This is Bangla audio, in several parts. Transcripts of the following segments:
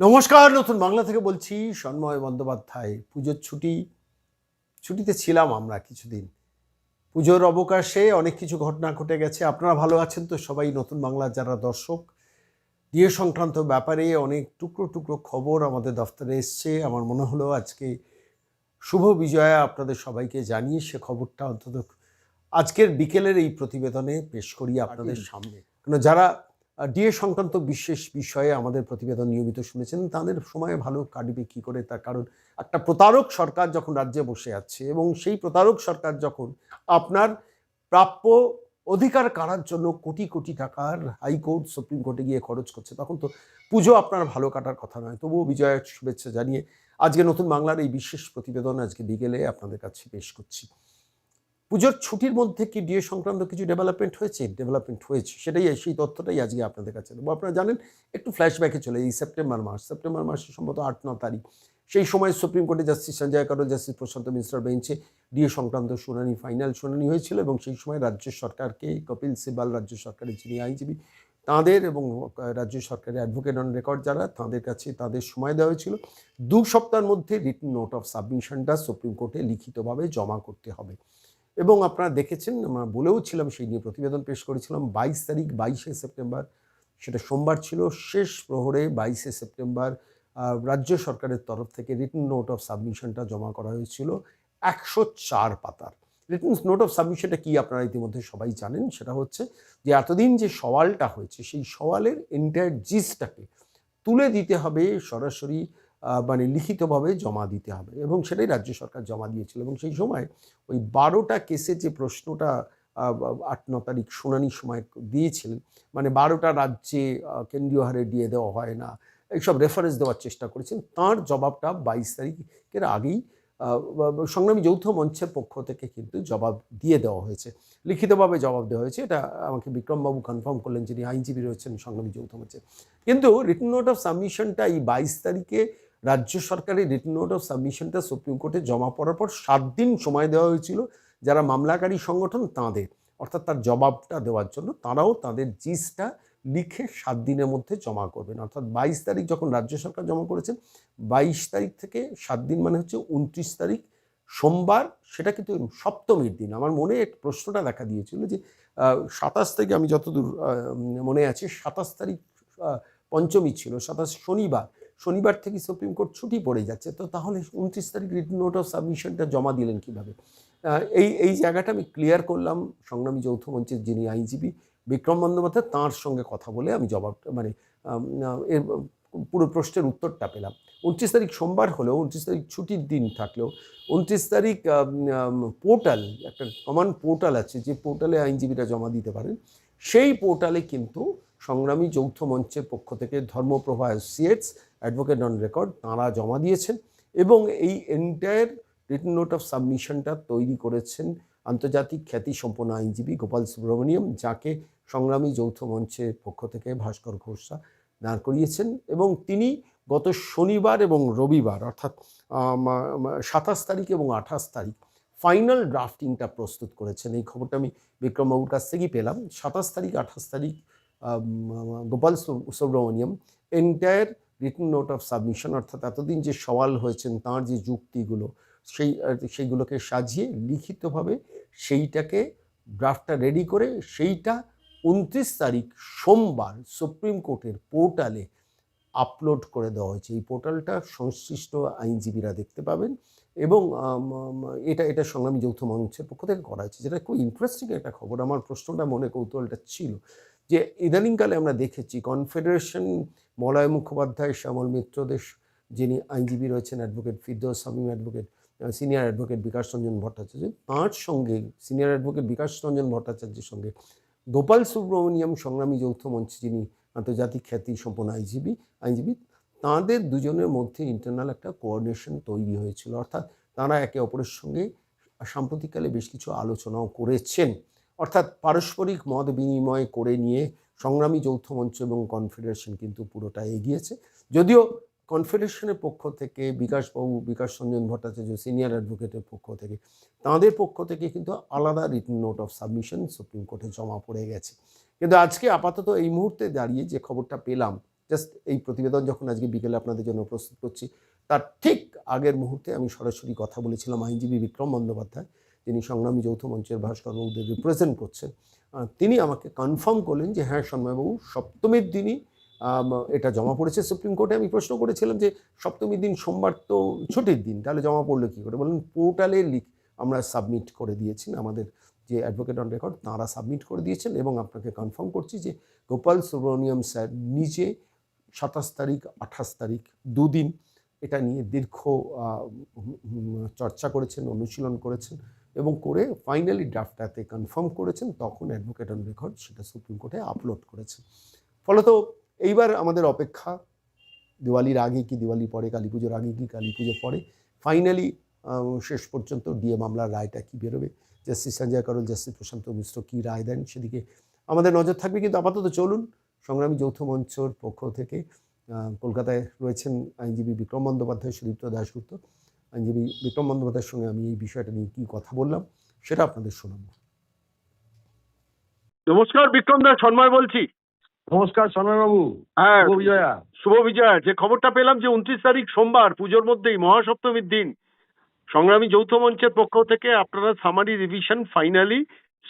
নমস্কার নতুন বাংলা থেকে বলছি সন্ময় বন্দ্যোপাধ্যায়। পুজোর ছুটি ছুটিতে ছিলাম আমরা কিছুদিন। পুজোর অবকাশে অনেক কিছু ঘটনা ঘটে গেছে। আপনারা ভালো আছেন তো সবাই? নতুন বাংলার যারা দর্শক বিয়ে সংক্রান্ত ব্যাপারে অনেক টুকরো টুকরো খবর আমাদের দফতরে এসছে। আমার মনে হলো আজকে শুভ বিজয়া আপনাদের সবাইকে জানিয়ে সে খবরটা অন্তত আজকের বিকেলের এই প্রতিবেদনে পেশ করি আপনাদের সামনে। কেন যারা ডিএ সংক্রান্ত বিশেষ বিষয়ে আমাদের প্রতিবেদন নিয়মিত শুনেছেন। তাদের সময় ভালো কাটবে কী করে? তার কারণ একটা প্রতারক সরকার যখন রাজ্যে বসে আছে এবং সেই প্রতারক সরকার যখন আপনার প্রাপ্য অধিকার কাড়ার জন্য কোটি কোটি টাকার হাইকোর্ট, সুপ্রিম কোর্টে গিয়ে খরচ করছে, তখন তো পুজো আপনার ভালো কাটার কথা নয়। তবুও বিজয়ের শুভেচ্ছা জানিয়ে আজকে নতুন বাংলার এই বিশেষ প্রতিবেদন আজকে বিকেলে আপনাদের কাছে পেশ করছি। পুজোর ছুটির মধ্যে কি ডিএ সংক্রান্ত কিছু ডেভেলপমেন্ট হয়েছে? ডেভেলপমেন্ট হয়েছে। সেটাই সেই তথ্যটাই আজকে আপনাদের কাছে দেবো। আপনারা জানেন, একটু ফ্ল্যাশব্যাকে চলে এই সেপ্টেম্বর মাস। সেপ্টেম্বর মাসে সম্ভবত আট, ন তারিখ। সেই সময় সুপ্রিম কোর্টে জাস্টিস সঞ্জয় কারোল জাস্টিস প্রশান্ত মিশ্র বেঞ্চে ডিএ সংক্রান্ত শুনানি ফাইনাল শুনানি হয়েছিল এবং সেই সময় রাজ্য সরকারকে, কপিল সিবাল রাজ্য সরকারের যিনি আইনজীবী, তাঁদের এবং রাজ্য সরকারের অ্যাডভোকেট অন রেকর্ড যারা, তাদের কাছে তাদের সময় দেওয়া হয়েছিল। দু সপ্তাহের মধ্যে রিটার্ন নোট অফ সাবমিশনটা সুপ্রিম কোর্টে লিখিতভাবে জমা করতে হবে। এবং আপনারা দেখেছেন, আমরা বলেও ছিলাম, সেই নিয়ে প্রতিবেদন পেশ করেছিলাম, বাইশ তারিখ, বাইশে সেপ্টেম্বর, সেটা সোমবার ছিল, শেষ প্রহরে বাইশে সেপ্টেম্বর রাজ্য সরকারের তরফ থেকে রিটার্ন নোট অফ সাবমিশনটা জমা করা হয়েছিল, একশো চার পাতার। রিটার্ন নোট অফ সাবমিশনটা কি আপনারা ইতিমধ্যে সবাই জানেন? সেটা হচ্ছে যে, এতদিন যে সওয়ালটা হয়েছে, সেই সওয়ালের এন্টায়ার জিসটাকে তুলে দিতে হবে সরাসরি মানে লিখিতভাবে জমা দিতে হবে এবং সেটাই রাজ্য সরকার জমা দিয়েছিল এবং সেই সময় ওই বারোটা কেসে যে প্রশ্নটা আট, ন তারিখ শুনানির সময় দিয়েছিলেন মানে বারোটা রাজ্যে কেন্দ্রীয় হারে দিয়ে দেওয়া হয় না, এইসব রেফারেন্স দেওয়ার চেষ্টা করেছেন, তার জবাবটা বাইশ তারিখের আগেই সংগ্রামী যৌথ মঞ্চের পক্ষ থেকে কিন্তু জবাব দিয়ে দেওয়া হয়েছে, লিখিতভাবে জবাব দেওয়া হয়েছে, এটা আমাকে বিক্রমবাবু কনফার্ম করলেন যিনি আইনজীবী রয়েছেন সংগ্রামী যৌথ মঞ্চে, কিন্তু রিটার্ন নোট অফ সাবমিশনটা এই বাইশ তারিখে রাজ্য সরকারের রিটার্ন নোট অফ সাবমিশনটা সুপ্রিম কোর্টে জমা পড়ার পর সাত দিন সময় দেওয়া হয়েছিল যারা মামলাকারী সংগঠন তাঁদের, অর্থাৎ তার জবাবটা দেওয়ার জন্য তারাও তাদের জিসটা লিখে সাত দিনের মধ্যে জমা করবেন। অর্থাৎ বাইশ তারিখ যখন রাজ্য সরকার জমা করেছেন বাইশ তারিখ থেকে সাত দিন মানে হচ্ছে উনত্রিশ তারিখ, সোমবার সেটা কিন্তু সপ্তমীর দিন। আমার মনে এক প্রশ্নটা দেখা দিয়েছিল যে সাতাশ তারিখ আমি যতদূর মনে আছে, সাতাশ তারিখ পঞ্চমী ছিল, সাতাশ শনিবার শনিবার থেকে সুপ্রিম কোর্ট ছুটি পড়ে যাচ্ছে। তো তাহলে উনত্রিশ তারিখ রিটার্ন নোট অফ সাবমিশনটা জমা দিলেন কীভাবে? এই এই জায়গাটা আমি ক্লিয়ার করলাম সংগ্রামী যৌথ মঞ্চের যিনি আইনজীবী বিক্রম বন্দ্যোপাধ্যায়, তাঁর সঙ্গে কথা বলে আমি জবাবটা মানে এর, পুরো প্রশ্নের উত্তরটা পেলাম। উনত্রিশ তারিখ সোমবার হলেও, উনত্রিশ তারিখ ছুটির দিন থাকলেও, উনত্রিশ তারিখ পোর্টাল, একটা কমান পোর্টাল আছে, যে পোর্টালে আইনজীবীরা জমা দিতে পারেন, সেই পোর্টালে কিন্তু সংগ্রামী যৌথ মঞ্চের পক্ষ থেকে Dharmaprabha associates advocate on record, তাঁরা জমা দিয়েছেন এবং এই এন্টায়ার রিটার্ন নোট অফ সাবমিশনটা তৈরি করেছেন আন্তর্জাতিক খ্যাতি সম্পন্ন আইনজীবী গোপাল সুব্রমণিয়ম, যাকে সংগ্রামী যৌথ মঞ্চের পক্ষ থেকে ভাস্কর ঘোষা দাঁড় করিয়েছেন এবং তিনি গত শনিবার এবং রবিবার, অর্থাৎ সাতাশ তারিখ এবং আঠাশ তারিখ, ফাইনাল ড্রাফটিংটা প্রস্তুত করেছেন। এই খবরটা আমি বিক্রমবাবুর কাছ থেকেই পেলাম। সাতাশ তারিখ, আঠাশ তারিখ Gopal Subramaniam entire return note of submission অর্থাৎ এতদিন যে সওয়াল হয়েছেন, তাঁর যে যুক্তিগুলো, সেই সেইগুলোকে সাজিয়ে লিখিতভাবে সেইটাকে ড্রাফটটা রেডি করে সেইটা উনত্রিশ তারিখ সোমবার সুপ্রিম কোর্টের পোর্টালে আপলোড করে দেওয়া হয়েছে। এই পোর্টালটা সংশ্লিষ্ট আইনজীবীরা দেখতে পাবেন এবং এটা এটা সংগ্রামী যৌথ মঞ্চের পক্ষ থেকে করা হয়েছে। যেটা খুব ইন্টারেস্টিং একটা খবর। আমার প্রশ্নটা মনে কৌতূহলটা ছিল। যে ইদানিংকালে আমরা দেখেছি কনফেডারেশন মলয় মুখোপাধ্যায়, শ্যামল মিত্রদেশ যিনি আইনজীবী রয়েছেন advocate Firdous Shamim advocate senior advocate Bikash Ranjan Bhattacharya. তাঁর সঙ্গে সিনিয়র অ্যাডভোকেট বিকাশ রঞ্জন ভট্টাচার্যের সঙ্গে গোপাল সুব্রমণিয়ম, সংগ্রামী যৌথ মঞ্চ, যিনি আন্তর্জাতিক খ্যাতি সম্পন্ন আইনজীবী আইনজীবী, তাঁদের দুজনের মধ্যে ইন্টারনাল একটা কোঅর্ডিনেশন তৈরি হয়েছিল। অর্থাৎ তারা একে অপরের সঙ্গে সাম্প্রতিককালে বেশ কিছু আলোচনাও করেছেন। অর্থাৎ পারস্পরিক মত বিনিময় করে নিয়ে সংগ্রামী যৌথ মঞ্চ এবং কনফেডারেশন কিন্তু পুরোটা এগিয়েছে। যদিও কনফেডারেশনের পক্ষ থেকে, বিকাশবাবু, বিকাশ রঞ্জন ভট্টাচার্য, সিনিয়র অ্যাডভোকেটের পক্ষ থেকে, তাঁদের পক্ষ থেকে কিন্তু আলাদা return note of submission supreme কোর্টে জমা পড়ে গেছে। কিন্তু আজকে আপাতত এই মুহূর্তে দাঁড়িয়ে যে খবরটা পেলাম জাস্ট এই প্রতিবেদন যখন আজকে বিকেলে আপনাদের জন্য প্রস্তুত করছি, তার ঠিক আগের মুহূর্তে আমি সরাসরি কথা বলেছিলাম আইনজীবী বিক্রম বন্দ্যোপাধ্যায় যিনি সংগ্রামী যৌথ মঞ্চের ভাস্করবাবুদের রিপ্রেজেন্ট করছেন। তিনি আমাকে কনফার্ম করলেন যে হ্যাঁ সন্ময়বাবু, সপ্তমীর দিনই এটা জমা পড়েছে সুপ্রিম কোর্টে। আমি প্রশ্ন করেছিলাম যে, সপ্তমীর দিন সোমবার তো ছুটির দিন, তাহলে জমা পড়ল কী করে? বললেন, পোর্টালে লিখ, আমরা সাবমিট করে দিয়েছি। আমাদের যে অ্যাডভোকেট অন রেকর্ড তাঁরা সাবমিট করে দিয়েছেন এবং আপনাকে কনফার্ম করছি যে, গোপাল সুব্রমণিয়াম স্যার নিজে সাতাশ তারিখ, আঠাশ তারিখ দুদিন এটা নিয়ে দীর্ঘ চর্চা করেছেন, অনুশীলন করেছেন। এবং করে ফাইনালি ড্রাফটাতে কনফার্ম করেছেন, তখন অ্যাডভোকেট অন রেকর্ড সেটা সুপ্রিম কোর্টে আপলোড করেছেন। ফলত এইবার আমাদের অপেক্ষা, দিওয়ালির আগে কি দিওয়ালি পরে, কালী পুজোর আগে কি কালী পুজোর পরে ফাইনালি শেষ পর্যন্ত ডিএ মামলার রায়টা কি বেরোবে? জাস্টিস সঞ্জয় করল জাস্টিস প্রশান্ত মিশ্র কী রায় দেন সেদিকে আমাদের নজর থাকবে। কিন্তু আপাতত চলুন সংগ্রামী যৌথ মঞ্চর পক্ষ থেকে কলকাতায় রয়েছেন আইনজীবী বিক্রম বন্দ্যোপাধ্যায়, সুদীপ্ত দাশগুপ্ত। আইনজীবী বিক্রম বন্দ্যোপাধ্যায়ের সঙ্গে আমি এই বিষয়টা নিয়ে কী কথা বললাম সেটা আপনাদের শোনাবো। নমস্কার বিক্রম দাস সন্ময় বলছি। নমস্কার সনয়বাবু হ্যাঁ শুভ বিজয়া। শুভ বিজয়া। যে খবরটা পেলাম যে উনত্রিশ তারিখ সোমবার পুজোর মধ্যেই মহাসপ্তমীর দিন সংগ্রামী যৌথ মঞ্চের পক্ষ থেকে আপনারা সামারি রিভিশন ফাইনালি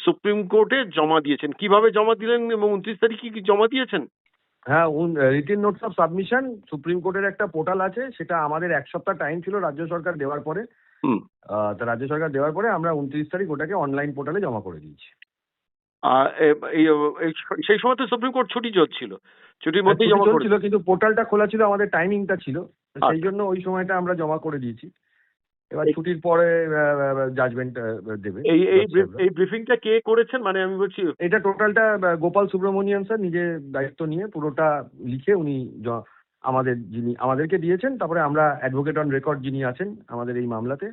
সুপ্রিম কোর্টে জমা দিয়েছেন। কীভাবে জমা দিলেন এবং উনত্রিশ তারিখে কি জমা দিয়েছেন? হ্যাঁ written notes of submission supreme কোর্টের একটা পোর্টাল আছে সেটা আমাদের এক সপ্তাহ টাইম ছিল রাজ্য সরকার দেওয়ার পরে। হুম। তা রাজ্য সরকার দেওয়ার পরে আমরা উনত্রিশ তারিখ ওটাকে অনলাইন পোর্টালে জমা করে দিয়েছি। সেই সময় তো সুপ্রিম কোর্ট ছুটি চলছিল। ছুটির মধ্যেই জমা করে ছিল কিন্তু পোর্টালটা খোলা ছিল আমাদের টাইমিংটা ছিল। সেই আচ্ছা। জন্য ওই সময়টা আমরা জমা করে দিয়েছি। এবার ছুটির পরে জাজমেন্ট দেবে এই এই। এই ব্রিফিংটা কে করেছেন মানে আমি বলছি এটা টোটালটা গোপাল সুব্রমণিয়ান স্যার নিজে দায়িত্ব নিয়ে পুরোটা লিখে উনি আমাদের যিনি আমাদেরকে দিয়েছেন তারপরে আমরা অ্যাডভোকেট অন রেকর্ড যিনি আছেন আমাদের এই মামলাতে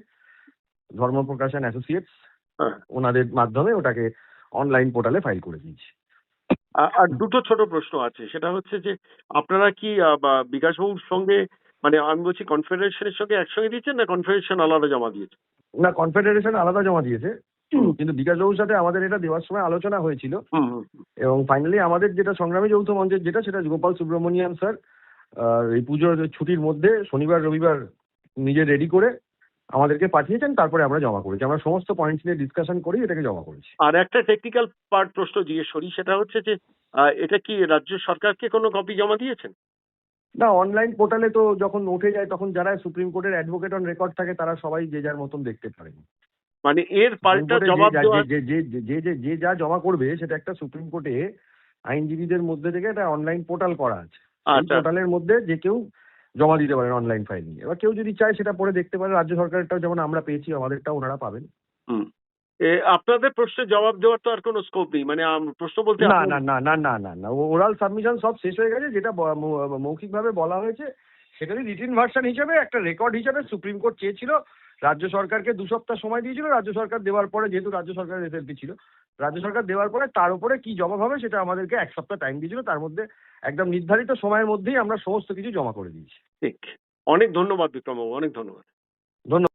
ধর্মপ্রকাশ অ্যান্ড অ্যাসোসিয়েটস হ্যাঁ। ওনাদের মাধ্যমে ওটাকে অনলাইন পোর্টালে ফাইল করে দিয়েছি আর দুটো ছোট প্রশ্ন আছে সেটা হচ্ছে যে আপনারা কি বিকাশবাবুর সঙ্গে মানে আমি বলছি কনফেডারেশনের সঙ্গে একসঙ্গে দিয়েছেন না কনফেডারেশন আলাদা জমা দিয়েছে? না কনফেডারেশন আলাদা জমা দিয়েছে। কিন্তু বিকাশ বিকাশবাবুর সাথে আমাদের এটা দেওয়ার সময় আলোচনা হয়েছিল। এবং ফাইনালি আমাদের যেটা সংগ্রামী যৌথ মঞ্চের যেটা সেটা গোপাল সুব্রমণিয়ান স্যার এই পুজোর ছুটির মধ্যে শনিবার রবিবার নিজে রেডি করে আমাদেরকে পাঠিয়েছেন তারপরে আমরা জমা করেছি। আমরা সমস্ত পয়েন্টস নিয়ে ডিসকাশন করেই এটাকে জমা করেছি। আর একটা টেকনিক্যাল পার্ট প্রশ্ন জিজ্ঞেস করি সেটা হচ্ছে যে এটা কি রাজ্য সরকারকে কোনো কপি জমা দিয়েছেন? না অনলাইন পোর্টালে তো যখন উঠে যায় তখন যারা সুপ্রিম কোর্টের অ্যাডভোকেট অন রেকর্ড থাকে তারা সবাই যে যার মতন দেখতে পারেন মানে এর পাল্টা জবাব যে যা- যে যে জমা করবে সেটা একটা সুপ্রিম কোর্টে আইনজীবীদের মধ্যে থেকে একটা অনলাইন পোর্টাল করা আছে। আচ্ছা। পোর্টালের মধ্যে যে কেউ জমা দিতে পারেন অনলাইন ফাইল নিয়ে। এবার কেউ যদি চায় সেটা পরে দেখতে পারে। রাজ্য সরকারেরটাও যেমন আমরা পেয়েছি আমাদেরটাও ওনারা পাবেন। আপনাদের প্রশ্নের জবাব দেওয়ার তো আর কোনো স্কোপ নেই। মানে প্রশ্ন বলতে না না না না না না না। ওরাল সাবমিশন সব শেষ হয়ে গেছে। যেটা মৌখিকভাবে বলা হয়েছে সেটারই রিটিন ভার্সন হিসেবে একটা রেকর্ড হিসেবে সুপ্রিম কোর্ট চেয়েছিল। রাজ্য সরকারকে দু সপ্তাহ সময় দিয়েছিল। রাজ্য সরকার দেওয়ার পরে যেহেতু রাজ্য সরকারের এসএলপি ছিল রাজ্য সরকার দেওয়ার পরে তার উপরে কি জমা হবে সেটা আমাদেরকে এক সপ্তাহ টাইম দিয়েছিল। তার মধ্যে একদম নির্ধারিত সময়ের মধ্যেই আমরা সমস্ত কিছু জমা করে দিয়েছি। ঠিক। অনেক ধন্যবাদ বিক্রমবাবু অনেক ধন্যবাদ। ধন্যবাদ।